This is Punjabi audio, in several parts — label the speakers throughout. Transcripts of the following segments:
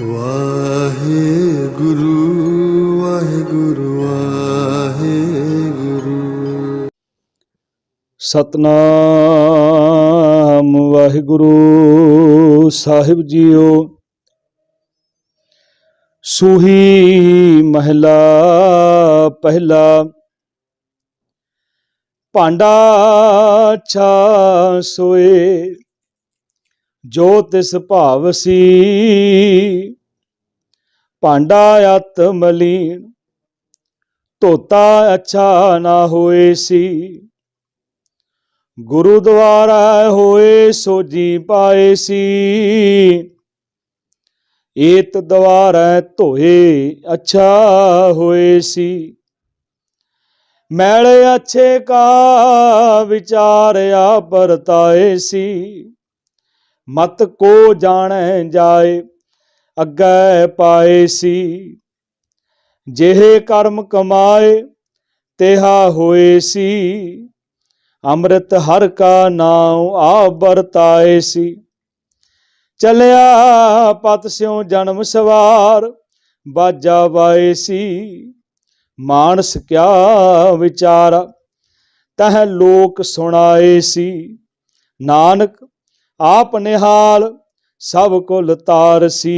Speaker 1: ਵਾਹਿਗੁਰੂ ਵਾਹਿਗੁਰੂ ਵਾਹਿਗੁਰੂ।
Speaker 2: ਸਤਨਾਮ ਵਾਹਿਗੁਰੂ ਸਾਹਿਬ ਜੀਓ। ਸੂਹੀ ਮਹਿਲਾ ਪਹਿਲਾ ਭਾਂਡਾ ਛਾ ਸੋਏ। ਜੋ ਤਿਸ ਭਾਵ ਸੀ। ਭਾਂਡਾ ਅਤ ਮਲੀਨ, ਧੋਤਾ ਅੱਛਾ ਨਾ ਹੋਏ ਸੀ। ਗੁਰੂ ਦੁਆਰਾ ਹੋਏ ਸੋਜੀ ਪਾਏ ਸੀ। ਏਤ ਦੁਆਰਾ ਧੋਏ ਅੱਛਾ ਹੋਏ ਸੀ। ਮੈਲ ਅੱਛੇ ਕਾ ਵਿਚਾਰਿਆ ਪਰਤਾਏ ਸੀ। ਮਤ ਕੋ ਜਾਣੈ ਜਾਏ, ਅੱਗੇ ਪਾਏ ਸੀ। ਜਿਹੇ ਕਰਮ ਕਮਾਏ, ਤੇਹਾ ਹੋਏ ਸੀ। ਅੰਮ੍ਰਿਤ ਹਰ ਕਾ ਨਾਮ ਆ ਵਰਤਾਏ ਸੀ। ਚਲਿਆ ਪਤ ਸਿਉ ਜਨਮ ਸਵਾਰ, ਬਾਜਾ ਵਾਏ ਸੀ। ਮਾਨਸ ਕਿਆ ਵਿਚਾਰਾ, ਤਹ ਲੋਕ ਸੁਣਾਏ ਸੀ। ਨਾਨਕ ਆਪ ਨਿਹਾਲ ਸਭ ਕੁਲ ਤਾਰਸੀ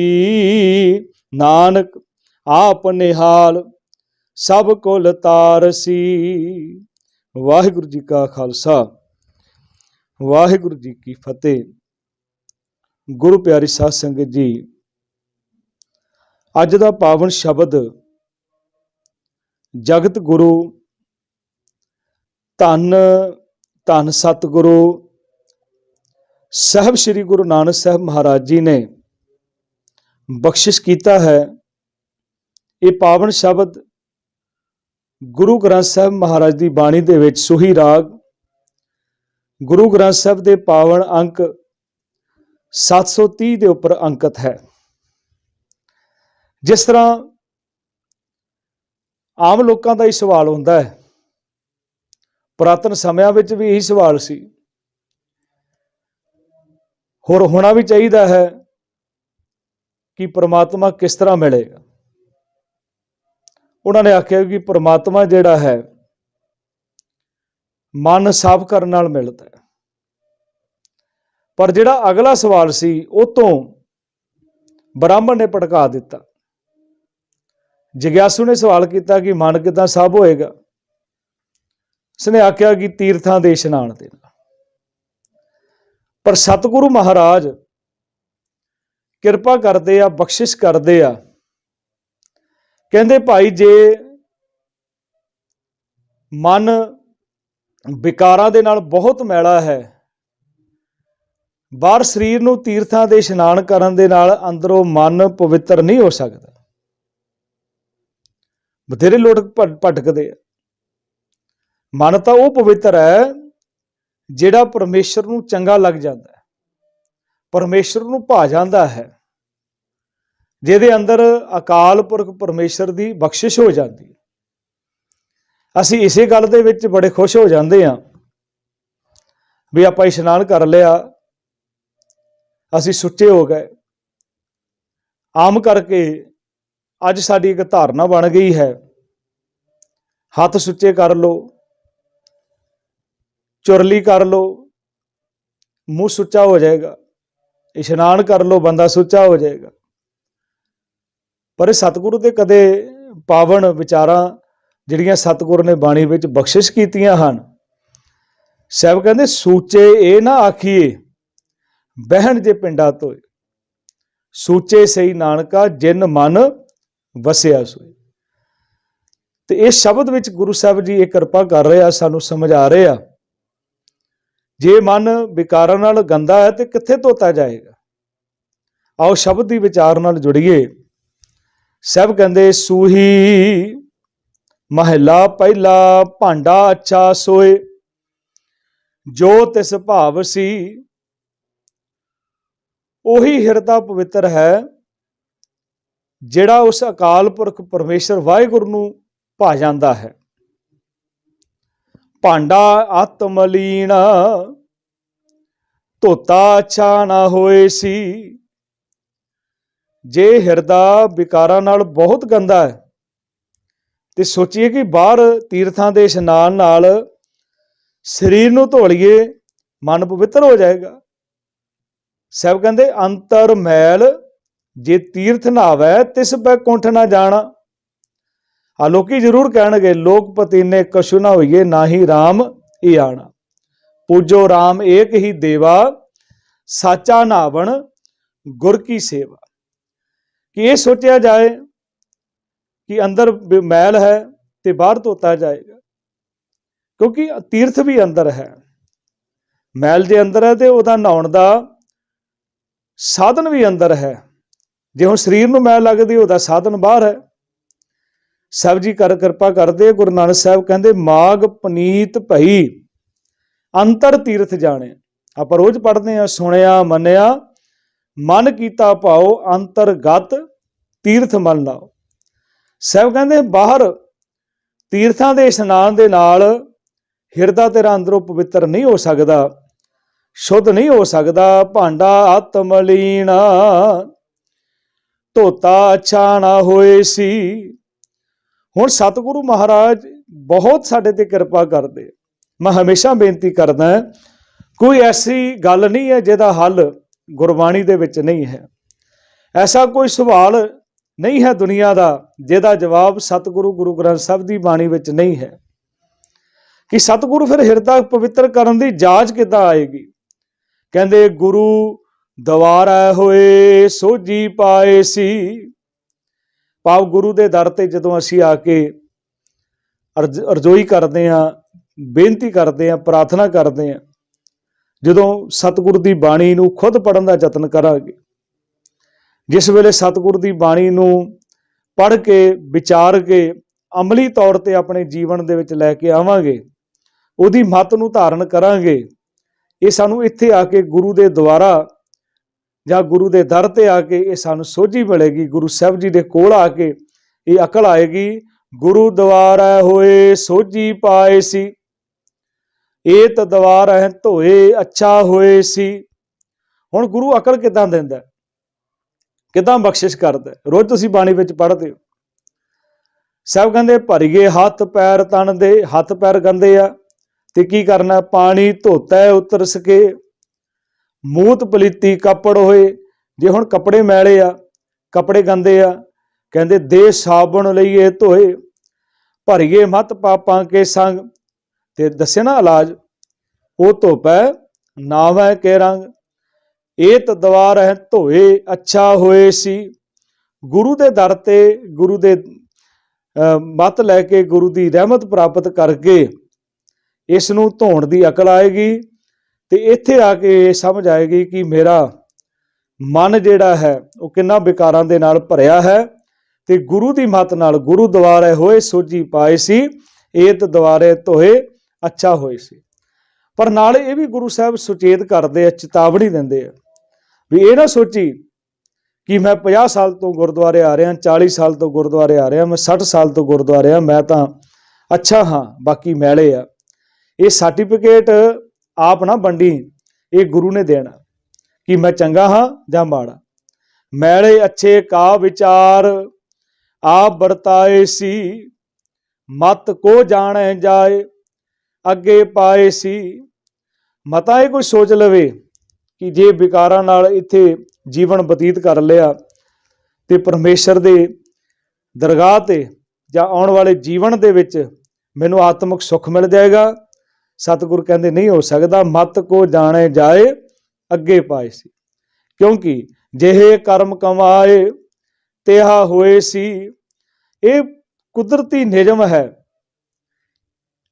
Speaker 2: ਨਾਨਕ ਆਪ ਨਿਹਾਲ ਸਭ ਕੁਲ ਤਾਰਸੀ ਵਾਹਿਗੁਰੂ ਜੀ ਕਾ ਖਾਲਸਾ, ਵਾਹਿਗੁਰੂ ਜੀ ਕੀ ਫਤਿਹ। ਗੁਰੂ ਪਿਆਰੀ ਸਾਧ ਸੰਗਤ ਜੀ, ਅੱਜ ਦਾ ਪਾਵਨ ਸ਼ਬਦ ਜਗਤ ਗੁਰੂ, ਧੰਨ ਧੰਨ ਸਤਿਗੁਰੂ ਸਾਹਿਬ ਸ੍ਰੀ ਗੁਰੂ ਨਾਨਕ ਸਾਹਿਬ ਮਹਾਰਾਜ ਜੀ ਨੇ ਬਖਸ਼ਿਸ਼ ਕੀਤਾ ਹੈ। ਇਹ ਪਾਵਨ ਸ਼ਬਦ ਗੁਰੂ ਗ੍ਰੰਥ ਸਾਹਿਬ ਮਹਾਰਾਜ ਦੀ ਬਾਣੀ ਦੇ ਵਿੱਚ ਸੁਹੀ ਰਾਗ, ਗੁਰੂ ਗ੍ਰੰਥ ਸਾਹਿਬ ਦੇ ਪਾਵਨ ਅੰਕ 730 ਦੇ ਉੱਪਰ ਅੰਕਿਤ ਹੈ। ਜਿਸ ਤਰ੍ਹਾਂ ਆਮ ਲੋਕਾਂ ਦਾ ਹੀ ਸਵਾਲ ਹੁੰਦਾ ਹੈ। ਪੁਰਾਤਨ ਸਮਿਆਂ ਵਿੱਚ ਵੀ ਇਹੀ ਸਵਾਲ ਸੀ। ਹੋਰ ਹੋਣਾ ਵੀ ਚਾਹੀਦਾ ਹੈ ਕਿ ਪ੍ਰਮਾਤਮਾ ਕਿਸ ਤਰ੍ਹਾਂ ਮਿਲੇਗਾ। ਉਹਨਾਂ ਨੇ ਆਖਿਆ ਕਿ ਪ੍ਰਮਾਤਮਾ ਜਿਹੜਾ ਹੈ, ਮਨ ਸਾਫ਼ ਕਰਨ ਨਾਲ ਮਿਲਦਾ ਹੈ। ਪਰ ਜਿਹੜਾ ਅਗਲਾ ਸਵਾਲ ਸੀ, ਉਹ ਤੋਂ ਬ੍ਰਾਹਮਣ ਨੇ ਭੜਕਾ ਦਿੱਤਾ। ਜਿਗਿਆਸੂ ਨੇ ਸਵਾਲ ਕੀਤਾ ਕਿ ਮਨ ਕਿਦਾਂ ਸਾਫ਼ ਹੋਏਗਾ। ਉਸਨੇ ਆਖਿਆ ਕਿ ਤੀਰਥਾਂ ਦੇ ਇਸ਼ਨਾਨ ਦੇ ਨਾਲ। ਪਰ ਸਤਿਗੁਰੂ ਮਹਾਰਾਜ ਕਿਰਪਾ ਕਰਦੇ ਆ, ਬਖਸ਼ਿਸ਼ ਕਰਦੇ ਆ। ਕਹਿੰਦੇ ਭਾਈ ਜੇ ਮਨ ਵਿਕਾਰਾਂ ਦੇ ਨਾਲ ਬਹੁਤ ਮੈਲਾ ਹੈ, ਬਾਹਰ ਸਰੀਰ ਨੂੰ ਤੀਰਥਾਂ ਦੇ ਇਸ਼ਨਾਨ ਕਰਨ ਦੇ ਨਾਲ ਅੰਦਰੋਂ ਮਨ ਪਵਿੱਤਰ ਨਹੀਂ ਹੋ ਸਕਦਾ। ਬਥੇਰੇ ਲੋਕ ਭਟਕਦੇ ਆ। ਮਨ ਤਾਂ ਉਹ ਪਵਿੱਤਰ ਹੈ ਜਿਹੜਾ ਪਰਮੇਸ਼ਰ ਨੂੰ ਚੰਗਾ ਲੱਗ ਜਾਂਦਾ ਹੈ, ਪਰਮੇਸ਼ਰ ਨੂੰ ਭਾ ਜਾਂਦਾ ਹੈ, ਜਿਹਦੇ ਅੰਦਰ ਅਕਾਲ ਪੁਰਖ ਪਰਮੇਸ਼ਰ ਦੀ ਬਖਸ਼ਿਸ਼ ਹੋ ਜਾਂਦੀ ਹੈ। ਅਸੀਂ ਇਸੇ ਗੱਲ ਦੇ ਵਿੱਚ ਬੜੇ ਖੁਸ਼ ਹੋ ਜਾਂਦੇ ਹਾਂ ਵੀ ਆਪਾਂ ਇਸ਼ਨਾਨ ਕਰ ਲਿਆ, ਅਸੀਂ ਸੁੱਚੇ ਹੋ ਗਏ। ਆਮ ਕਰਕੇ ਅੱਜ ਸਾਡੀ ਇੱਕ ਧਾਰਨਾ ਬਣ ਗਈ ਹੈ, ਹੱਥ ਸੁੱਚੇ ਕਰ ਲਓ। ਚੁਰਲੀ ਕਰ ਲਓ ਮੂੰਹ ਸੁੱਚਾ ਹੋ ਜਾਏਗਾ, ਇਸ਼ਨਾਨ ਕਰ ਲਓ ਬੰਦਾ ਸੁੱਚਾ ਹੋ ਜਾਏਗਾ। ਪਰ ਇਹ ਸਤਿਗੁਰੂ ਤੇ ਕਦੇ ਪਾਵਨ ਵਿਚਾਰਾਂ ਜਿਹੜੀਆਂ ਸਤਿਗੁਰੂ ਨੇ ਬਾਣੀ ਵਿੱਚ ਬਖਸ਼ਿਸ਼ ਕੀਤੀਆਂ ਹਨ, ਸਾਹਿਬ ਕਹਿੰਦੇ, ਸੂਚੇ ਇਹ ਨਾ ਆਖੀਏ, ਬਹਿਣ ਜੇ ਪਿੰਡਾ ਤੋਏ ਸੂਚੇ ਸਹੀ ਨਾਨਕਾ, ਜਿਨ ਮਨ ਵਸਿਆ ਸੋਏ। ਤੇ ਇਹ ਸ਼ਬਦ ਵਿੱਚ ਗੁਰੂ ਸਾਹਿਬ ਜੀ ਇਹ ਕਿਰਪਾ ਕਰ ਰਹੇ ਆ, ਸਾਨੂੰ ਸਮਝਾ ਆ ਰਹੇ ਆ ਜੇ ਮਨ ਵਿਕਾਰਾਂ ਨਾਲ ਗੰਦਾ ਹੈ ਤੇ ਕਿੱਥੇ ਧੋਤਾ ਜਾਏਗਾ? ਆਓ ਸ਼ਬਦ ਦੀ ਵਿਚਾਰ ਨਾਲ ਜੁੜੀਏ। ਸਭ ਕਹਿੰਦੇ, ਸੂਹੀ ਮਹਿਲਾ ਪਹਿਲਾ, ਭਾਂਡਾ ਅੱਛਾ ਸੋਏ। ਜੋ ਤਿਸ ਭਾਵ ਸੀ, ਉਹੀ ਹਿਰਦਾ ਪਵਿੱਤਰ ਹੈ, ਜਿਹੜਾ ਉਸ ਅਕਾਲ ਪੁਰਖ ਪਰਮੇਸ਼ਰ ਵਾਹਿਗੁਰੂ ਨੂੰ ਭਾ ਜਾਂਦਾ ਹੈ। ਭਾਂਡਾ ਆਤਮਲੀਨ। ਧੋਤਾ ਅੱਛਾ ਹੋਏ ਸੀ। ਜੇ ਹਿਰਦਾ ਵਿਕਾਰਾਂ ਨਾਲ ਬਹੁਤ ਗੰਦਾ ਹੈ, ਤੇ ਸੋਚੀਏ ਕਿ ਬਾਹਰ ਤੀਰਥਾਂ ਦੇ ਇਸ਼ਨਾਨ ਨਾਲ ਸਰੀਰ ਨੂੰ ਧੋ ਲਈਏ ਮਨ ਪਵਿੱਤਰ ਹੋ ਜਾਏਗਾ। ਸਭ ਕਹਿੰਦੇ ਅੰਤਰ ਮੈਲ ਜੇ ਤੀਰਥ ਨਾਵੈ ਤਿਸ ਬੈ ਕੁੰਠ ਨਾ ਜਾਣਾ। ਆ ਲੋਕੀ ਜ਼ਰੂਰ ਕਹਿਣਗੇ ਲੋਕਪਤੀ ਨੇ ਕਛੂ ਨਾ ਹੋਈਏ ਨਾਹੀ RAM ਹੀ ਆਣਾ। ਪੂਜੋ RAM ਏਕ ਹੀ ਦੇਵਾ, ਸਾਚਾ ਨਾਵਣ ਗੁਰ ਕੀ ਸੇਵਾ। ਕਿ ਇਹ ਸੋਚਿਆ ਜਾਏ ਕਿ ਅੰਦਰ ਮੈਲ ਹੈ ਤੇ ਬਾਹਰ ਧੋਤਾ ਜਾਏਗਾ, ਕਿਉਂਕਿ ਤੀਰਥ ਵੀ ਅੰਦਰ ਹੈ। ਮੈਲ ਜੇ ਅੰਦਰ ਹੈ ਤੇ ਉਹਦਾ ਨਹਾਉਣ ਦਾ ਸਾਧਨ ਵੀ ਅੰਦਰ ਹੈ। ਜੇ ਹੁਣ ਸਰੀਰ ਨੂੰ ਮੈਲ ਲੱਗਦੀ, ਉਹਦਾ ਸਾਧਨ ਬਾਹਰ ਹੈ। ਸਾਹਿਬ ਜੀ ਕਰ ਕਿਰਪਾ ਕਰਦੇ, ਗੁਰੂ ਨਾਨਕ ਸਾਹਿਬ ਕਹਿੰਦੇ ਮਾਗ ਪਨੀਤ ਭਈ, ਅੰਤਰ ਤੀਰਥ ਜਾਣੇ। ਆਪਾਂ ਰੋਜ਼ ਪੜ੍ਹਦੇ ਆ ਸੁਣਿਆ, ਮੰਨਿਆ, ਮਨ ਕੀਤਾ ਭਾਉ ਅੰਤਰਗਤ ਤੀਰਥ ਮੰਨ ਲਾਓ। ਸਾਹਿਬ ਕਹਿੰਦੇ, ਬਾਹਰ ਤੀਰਥਾਂ ਦੇ ਇਸ਼ਨਾਨ ਦੇ ਨਾਲ ਹਿਰਦਾ ਤੇਰਾ ਅੰਦਰੋਂ ਪਵਿੱਤਰ ਨਹੀਂ ਹੋ ਸਕਦਾ, ਸ਼ੁੱਧ ਨਹੀਂ ਹੋ ਸਕਦਾ, ਭਾਂਡਾ ਆਤਮਲੀਨ ਧੋਤਾ ਅੱਛਾ ਨਾ ਹੋਏ ਸੀ। ਹੁਣ ਸਤਿਗੁਰੂ ਮਹਾਰਾਜ ਬਹੁਤ ਸਾਡੇ ਤੇ ਕਿਰਪਾ ਕਰਦੇ ਮੈਂ ਹਮੇਸ਼ਾ ਬੇਨਤੀ ਕਰਦਾ ਕੋਈ ਐਸੀ ਗੱਲ ਨਹੀਂ ਹੈ ਜਿਹਦਾ ਹੱਲ ਗੁਰਬਾਣੀ ਦੇ ਵਿੱਚ ਨਹੀਂ ਹੈ। ਐਸਾ ਕੋਈ ਸਵਾਲ ਨਹੀਂ ਹੈ ਦੁਨੀਆ ਦਾ ਜਿਹਦਾ ਜਵਾਬ ਸਤਿਗੁਰੂ ਗੁਰੂ ਗ੍ਰੰਥ ਸਾਹਿਬ ਦੀ ਬਾਣੀ ਵਿੱਚ ਨਹੀਂ ਹੈ। ਕਿ ਸਤਿਗੁਰੂ ਫਿਰ ਹਿਰਦਾ ਪਵਿੱਤਰ ਕਰਨ ਦੀ ਜਾਂਚ ਕਿੱਦਾਂ ਆਏਗੀ? ਕਹਿੰਦੇ, ਗੁਰੂ ਦਵਾਰਾ ਹੋਏ ਸੋਜੀ ਪਾਏ ਸੀ ਭਾਵ ਗੁਰੂ ਦੇ ਦਰ ਤੇ ਜਦੋਂ ਅਸੀਂ ਆ ਕੇ ਅਰਜ- ਅਰਜ਼ੋਈ ਕਰਦੇ ਆ ਬੇਨਤੀ ਕਰਦੇ ਆ ਪ੍ਰਾਰਥਨਾ ਕਰਦੇ ਆ ਜਦੋਂ ਸਤਿਗੁਰ ਦੀ ਬਾਣੀ ਨੂੰ ਖੁਦ ਪੜਨ ਦਾ ਯਤਨ ਕਰਾਂਗੇ, ਜਿਸ ਵੇਲੇ ਸਤਿਗੁਰ ਦੀ ਬਾਣੀ ਨੂੰ ਪੜ੍ਹ ਕੇ, ਵਿਚਾਰ ਕੇ, ਅਮਲੀ ਤੌਰ ਤੇ ਆਪਣੇ ਜੀਵਨ ਦੇ ਵਿੱਚ ਲੈ ਕੇ ਆਵਾਂਗੇ, ਉਹਦੀ ਮੱਤ ਨੂੰ ਧਾਰਨ ਕਰਾਂਗੇ, ਇਹ ਸਾਨੂੰ ਇੱਥੇ ਆ ਕੇ ਗੁਰੂ ਦੇ ਦੁਆਰਾ ਜਾਂ ਗੁਰੂ ਦੇ ਦਰ ਤੇ ਆ ਕੇ ਇਹ ਸਾਨੂੰ ਸੋਝੀ ਮਿਲੇਗੀ, ਗੁਰੂ ਸਾਹਿਬ ਜੀ ਦੇ ਕੋਲ ਆ ਕੇ ਇਹ ਅਕਲ ਆਏਗੀ, ਗੁਰੂ ਦੁਆਰਾ ਹੋਏ ਸੋਝੀ ਪਾਏ ਸੀ, ਏਤ ਦਵਾਰ ਹੈ ਧੋਏ ਅੱਛਾ ਹੋਏ ਸੀ। ਹੁਣ ਗੁਰੂ ਅਕਲ ਕਿਦਾਂ ਦਿੰਦਾ? ਹੈ? ਕਿਦਾਂ ਬਖਸ਼ਿਸ਼ ਕਰਦਾ? ਰੋਜ਼ ਤੁਸੀਂ ਬਾਣੀ ਵਿੱਚ ਪੜ੍ਹਦੇ ਹੋ। ਸਭ ਕਹਿੰਦੇ ਭਰੀਏ ਹੱਥ ਪੈਰ ਤਨ ਦੇ, ਹੱਥ ਪੈਰ ਗੰਦੇ ਆ, ਤੇ ਕੀ ਕਰਨਾ? ਪਾਣੀ ਧੋਤਾ ਉਤਰ ਸਕੇ ਮੂਤ ਪਲੀਤੀ ਕੱਪੜ ਹੋਏ, ਜੇ ਹੁਣ ਕੱਪੜੇ ਮੈਲੇ ਆ, ਕੱਪੜੇ ਗੰਦੇ ਆ, ਕਹਿੰਦੇ ਦੇ ਸਾਬਣ ਲਈਏ ਧੋਏ, ਭਰੀਏ ਮਤ ਪਾਪਾਂ ਕੇ ਸੰਗ, ਤੇ ਦੱਸਿਆ ਨਾ ਇਲਾਜ, ਉਹ ਧੋਪੈ ਨਾਵੈ ਕੇ ਰੰਗ, ਏਤ ਦਵਾਰ ਹੈ ਧੋਏ ਅੱਛਾ ਹੋਏ ਸੀ, ਗੁਰੂ ਦੇ ਦਰ ਤੇ ਗੁਰੂ ਦੇ ਮਤ ਲੈ ਕੇ ਗੁਰੂ ਦੀ ਰਹਿਮਤ ਪ੍ਰਾਪਤ ਕਰਕੇ, ਇਸ ਨੂੰ ਧੋਣ ਦੀ ਅਕਲ ਆਏਗੀ ਤੇ ਇੱਥੇ ਆ ਕੇ ਇਹ ਸਮਝ ਆਏਗੀ ਕਿ ਮੇਰਾ ਮਨ ਜਿਹੜਾ ਹੈ, ਉਹ ਕਿੰਨਾ ਵਿਕਾਰਾਂ ਦੇ ਨਾਲ ਭਰਿਆ ਹੈ ਤੇ ਗੁਰੂ ਦੀ ਮੱਤ ਨਾਲ ਗੁਰੂ ਦੁਆਰੇ ਹੋਏ ਸੋਝੀ ਪਾਏ ਸੀ, ਏਤ ਦੁਆਰੇ ਧੋਏ ਅੱਛਾ ਹੋਏ ਸੀ। ਪਰ ਨਾਲ ਇਹ ਵੀ ਗੁਰੂ ਸਾਹਿਬ ਸੁਚੇਤ ਕਰਦੇ ਆ, ਚੇਤਾਵਨੀ ਦਿੰਦੇ ਆ ਵੀ ਇਹ ਨਾ ਸੋਚੀ ਕਿ ਮੈਂ 50 ਸਾਲ ਤੋਂ ਗੁਰਦੁਆਰੇ ਆ ਰਿਹਾ 40 ਸਾਲ ਤੋਂ ਗੁਰਦੁਆਰੇ ਆ ਰਿਹਾ, ਮੈਂ 60 ਸਾਲ ਤੋਂ ਗੁਰਦੁਆਰੇ ਆ, ਮੈਂ ਤਾਂ ਅੱਛਾ ਹਾਂ, ਬਾਕੀ ਮੈਲੇ ਆ। ਇਹ ਸਰਟੀਫਿਕੇਟ ਆਪ ਨਾ ਵੰਡੀ, ਇਹ ਗੁਰੂ ਨੇ ਦੇਣਾ। ਕਿ ਮੈਂ ਚੰਗਾ ਹਾਂ ਜਾਂ ਮਾੜਾ? ਮੈਲੇ ਅੱਛੇ ਕਾ ਵਿਚਾਰ, ਆਪ ਵਰਤਾਏ ਸੀ। ਮਤ ਕੋ ਜਾਣੈ ਜਾਏ, ਅੱਗੇ ਪਾਏ ਸੀ। ਮਤਾ ਇਹ ਕੋਈ ਸੋਚ ਲਵੇ ਕਿ ਜੇ ਵਿਕਾਰਾਂ ਨਾਲ ਇੱਥੇ ਜੀਵਨ ਬਤੀਤ ਕਰ ਲਿਆ, ਤੇ ਪਰਮੇਸ਼ਰ ਦੇ ਦਰਗਾਹ ਤੇ ਜਾਂ ਆਉਣ ਵਾਲੇ ਜੀਵਨ ਦੇ ਵਿੱਚ ਮੈਨੂੰ ਆਤਮਿਕ ਸੁੱਖ ਮਿਲ ਜਾਏਗਾ। ਸਤਿਗੁਰ ਕਹਿੰਦੇ, ਨਹੀਂ ਹੋ ਸਕਦਾ, ਮਤ ਕੋ ਜਾਣੇ ਜਾਏ, ਅੱਗੇ ਪਾਏ ਸੀ। ਕਿਉਂਕਿ ਜਿਹੇ ਕਰਮ ਕਮਾਏ, ਤਿਹਾ ਹੋਏ ਸੀ। ਇਹ ਕੁਦਰਤੀ ਨਿਯਮ ਹੈ,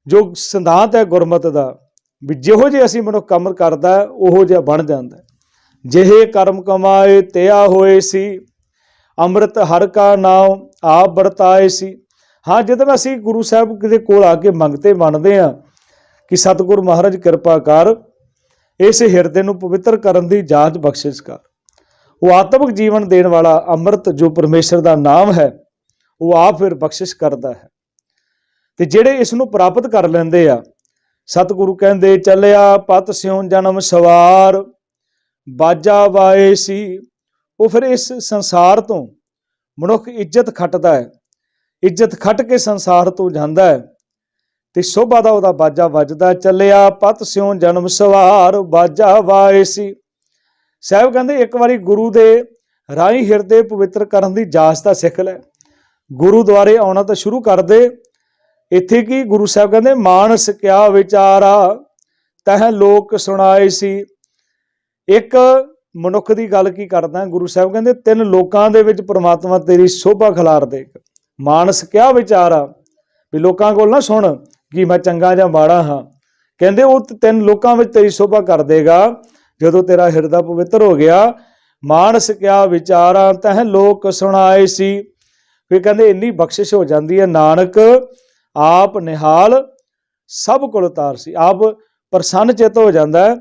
Speaker 2: ਜੋ ਸਿਧਾਂਤ ਹੈ ਗੁਰਮਤ ਦਾ, ਵੀ ਜਿਹੋ ਜੇ ਅਸੀਂ ਮਨੁੱਖ ਕੰਮ ਕਰਦਾ ਉਹੋ ਜਿਹਾ ਬਣ ਜਾਂਦਾ ਜਿਹੇ ਕਰਮ ਕਮਾਏ ਤਿਆ ਹੋਏ ਸੀ। ਅੰਮ੍ਰਿਤ ਹਰ ਕਾ ਨਾਮ ਆਪ ਵਰਤਾਏ ਸੀ। ਹਾਂ, ਜਦੋਂ ਅਸੀਂ ਗੁਰੂ ਸਾਹਿਬ ਦੇ ਕੋਲ ਆ ਕੇ ਮੰਗਤੇ ਮੰਨਦੇ ਆ ਕਿ ਸਤਿਗੁਰ ਮਹਾਰਾਜ ਕਿਰਪਾ ਕਰ ਇਸ ਹਿਰਦੇ ਨੂੰ ਪਵਿੱਤਰ ਕਰਨ ਦੀ ਜਾਂਚ ਬਖਸ਼ਿਸ਼ ਕਰ। ਉਹ ਆਤਮਿਕ ਜੀਵਨ ਦੇਣ ਵਾਲਾ ਅੰਮ੍ਰਿਤ ਜੋ ਪਰਮੇਸ਼ਰ ਦਾ ਨਾਮ ਹੈ, ਉਹ ਆਪ ਫਿਰ ਬਖਸ਼ਿਸ਼ ਕਰਦਾ ਹੈ। ਤੇ ਜਿਹੜੇ ਇਸ ਨੂੰ ਪ੍ਰਾਪਤ ਕਰ ਲੈਂਦੇ ਆ, ਸਤਿਗੁਰੂ ਕਹਿੰਦੇ, ਚੱਲਿਆ ਪਤ ਸਿਉ ਜਨਮ ਸਵਾਰ, ਬਾਜਾ ਵਾਏ ਸੀ। ਉਹ ਫਿਰ ਇਸ ਸੰਸਾਰ ਤੋਂ ਮਨੁੱਖ ਇੱਜ਼ਤ ਖੱਟਦਾ ਹੈ, ਇੱਜ਼ਤ ਖੱਟ ਕੇ ਸੰਸਾਰ ਤੋਂ ਜਾਂਦਾ ਹੈ। ਤੇ ਸੋਭਾ ਦਾ ਉਹਦਾ ਬਾਜਾ ਵੱਜਦਾ ਚੱਲਿਆ, ਪਤ ਸਿਉ ਜਨਮ ਸਵਾਰ ਬਾਜਾ ਵਾਏ ਸੀ। ਸਾਹਿਬ ਕਹਿੰਦੇ, ਇੱਕ ਵਾਰੀ ਗੁਰੂ ਦੇ ਰਾਹੀਂ ਹਿਰਦੇ ਪਵਿੱਤਰ ਕਰਨ ਦੀ ਜਾਚ ਤਾਂ ਸਿੱਖ ਲੈ। ਗੁਰੂ ਦੁਆਰੇ ਆਉਣਾ ਤਾਂ ਸ਼ੁਰੂ ਕਰ ਦੇ। ਇੱਥੇ ਕੀ ਗੁਰੂ ਸਾਹਿਬ ਕਹਿੰਦੇ, ਮਾਨਸ ਕਿਆ ਵਿਚਾਰਾ, ਤਹ ਲੋਕ ਸੁਣਾਏ ਸੀ। ਇੱਕ ਮਨੁੱਖ ਦੀ ਗੱਲ ਕੀ ਕਰਦਾ, ਗੁਰੂ ਸਾਹਿਬ ਕਹਿੰਦੇ, ਤਿੰਨ ਲੋਕਾਂ ਦੇ ਵਿੱਚ ਪ੍ਰਮਾਤਮਾ ਤੇਰੀ ਸੋਭਾ ਖਿਲਾਰ ਦੇਗਾ ਮਾਨਸ ਕਿਆ ਵਿਚਾਰਾ, ਵੀ ਲੋਕਾਂ ਕੋਲ ਨਾ ਸੁਣ ਕਿ ਮੈਂ ਚੰਗਾ ਜਾਂ ਮਾੜਾ ਹਾਂ? ਕਹਿੰਦੇ, ਉਹ ਤਿੰਨ ਲੋਕਾਂ ਵਿੱਚ ਤੇਰੀ ਸੋਭਾ ਕਰ ਦੇਗਾ। ਜਦੋਂ ਤੇਰਾ ਹਿਰਦਾ ਪਵਿੱਤਰ ਹੋ ਗਿਆ, ਮਾਨਸ ਕਿਆ ਵਿਚਾਰਾ ਤਹ ਲੋਕ ਸੁਣਾਏ ਸੀ। ਫਿਰ ਕਹਿੰਦੇ, ਇੰਨੀ ਬਖਸ਼ਿਸ਼ ਹੋ ਜਾਂਦੀ ਹੈ ਨਾਨਕ, ਆਪ ਨਿਹਾਲ, ਸਭ ਕੋਲ ਤਾਰ ਸੀ। ਆਪ ਪ੍ਰਸੰਨ ਚਿਤ ਹੋ ਜਾਂਦਾ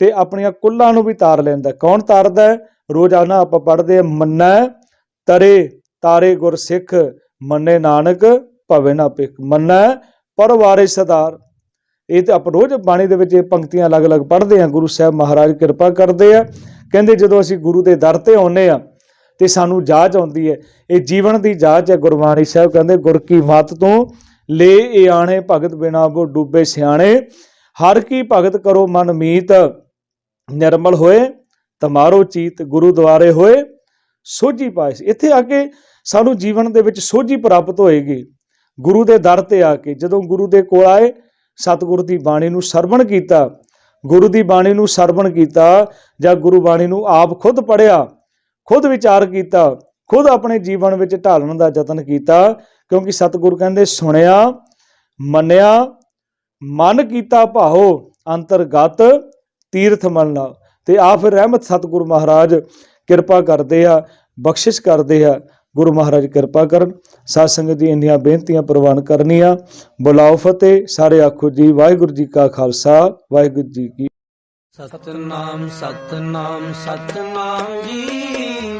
Speaker 2: ਤੇ ਆਪਣੀਆਂ ਕੁੱਲਾਂ ਨੂੰ ਵੀ ਤਾਰ ਲੈਂਦਾ ਕੌਣ ਤਾਰਦਾ ਰੋਜ਼ਾਨਾ ਆਪਾਂ ਪੜ੍ਹਦੇ ਹਾਂ ਮੰਨੈ ਤਰੇ, ਤਾਰੇ ਗੁਰ ਸਿੱਖ ਮੰਨੇ ਨਾਨਕ, ਭਵੇ ਨਾ ਪਿਖ ਮੰਨੈ ਪਰਵਾਰੇ ਸਦਾਰ ਇਹ ਤੇ ਆਪਾਂ ਰੋਜ਼ ਬਾਣੀ ਦੇ ਵਿੱਚ ਇਹ ਪੰਕਤੀਆਂ ਅਲੱਗ-ਅਲੱਗ ਪੜ੍ਹਦੇ ਹਾਂ, ਗੁਰੂ ਸਾਹਿਬ ਮਹਾਰਾਜ ਕਿਰਪਾ ਕਰਦੇ ਆ। ਕਹਿੰਦੇ ਜਦੋਂ ਅਸੀਂ ਗੁਰੂ ਦੇ ਦਰ ਤੇ ਆਉਂਦੇ ਆ ਤੇ ਸਾਨੂੰ ਜਾਚ ਆਉਂਦੀ ਹੈ, ਇਹ ਜੀਵਨ ਦੀ ਜਾਚ ਹੈ ਗੁਰਬਾਣੀ ਸਾਹਿਬ ਕਹਿੰਦੇ, ਗੁਰ ਕੀ ਮਤ ਤੋਂ ਲੈ ਇਹ ਆਣੇ ਭਗਤ ਬਿਨਾ ਬੋ ਡੂਬੇ ਸਿਆਣੇ। ਹਰ ਕੀ ਭਗਤ ਕਰੋ ਮਨ ਮੀਤ, ਨਿਰਮਲ ਹੋਏ, ਤਮਾਰੋ ਚੀਤ ਗੁਰੂ ਦੁਆਰੇ ਹੋਏ। ਸੋਝੀ ਪਾਏ ਇੱਥੇ ਆ ਕੇ ਸਾਨੂੰ ਜੀਵਨ ਦੇ ਵਿੱਚ ਸੋਝੀ ਪ੍ਰਾਪਤ ਹੋਏਗੀ। ਗੁਰੂ ਦੇ ਦਰ ਤੇ ਆ ਕੇ ਜਦੋਂ ਗੁਰੂ ਦੇ ਕੋਲ ਆਏ, ਸਤਿਗੁਰੂ ਦੀ ਬਾਣੀ ਨੂੰ ਸਰਵਣ ਕੀਤਾ, ਗੁਰੂ ਦੀ ਬਾਣੀ ਨੂੰ ਸਰਵਣ ਕੀਤਾ ਜਾਂ ਗੁਰੂ ਬਾਣੀ ਨੂੰ ਆਪ ਖੁਦ ਪੜਿਆ ਖੁਦ ਵਿਚਾਰ ਕੀਤਾ, ਖੁਦ ਆਪਣੇ ਜੀਵਨ ਵਿੱਚ ਢਾਲਣ ਦਾ ਯਤਨ ਕੀਤਾ, ਕਿਉਂਕਿ ਸਤਿਗੁਰੂ ਕਹਿੰਦੇ, ਸੁਣਿਆ, ਮੰਨਿਆ, ਮਨ ਕੀਤਾ ਭਾਉ ਅੰਤਰਗਤ ਤੀਰਥ ਮਨ ਮਲਣਾ। ਤੇ ਆ ਫਿਰ ਰਹਿਮਤ ਸਤਿਗੁਰੂ ਮਹਾਰਾਜ ਕਿਰਪਾ ਕਰਦੇ ਆ, ਬਖਸ਼ਿਸ਼ ਕਰਦੇ ਆ। ਗੁਰੂ ਮਹਾਰਾਜ ਕਿਰਪਾ ਕਰਨ, ਸਾਧ ਸੰਗਤ ਦੀ ਇੰਨੀਆਂ ਬੇਨਤੀਆਂ ਪ੍ਰਵਾਨ ਕਰਨੀਆਂ। ਬੁਲਾਓ ਫਤਿਹ, ਸਾਰੇ ਆਖੋ ਜੀ, ਵਾਹਿਗੁਰੂ ਜੀ ਕਾ ਖਾਲਸਾ, ਵਾਹਿਗੁਰੂ ਜੀ ਕੀ
Speaker 3: ਸਤਨਾਮ ਸਤਨਾਮ ਸਤਨਾਮ ਜੀ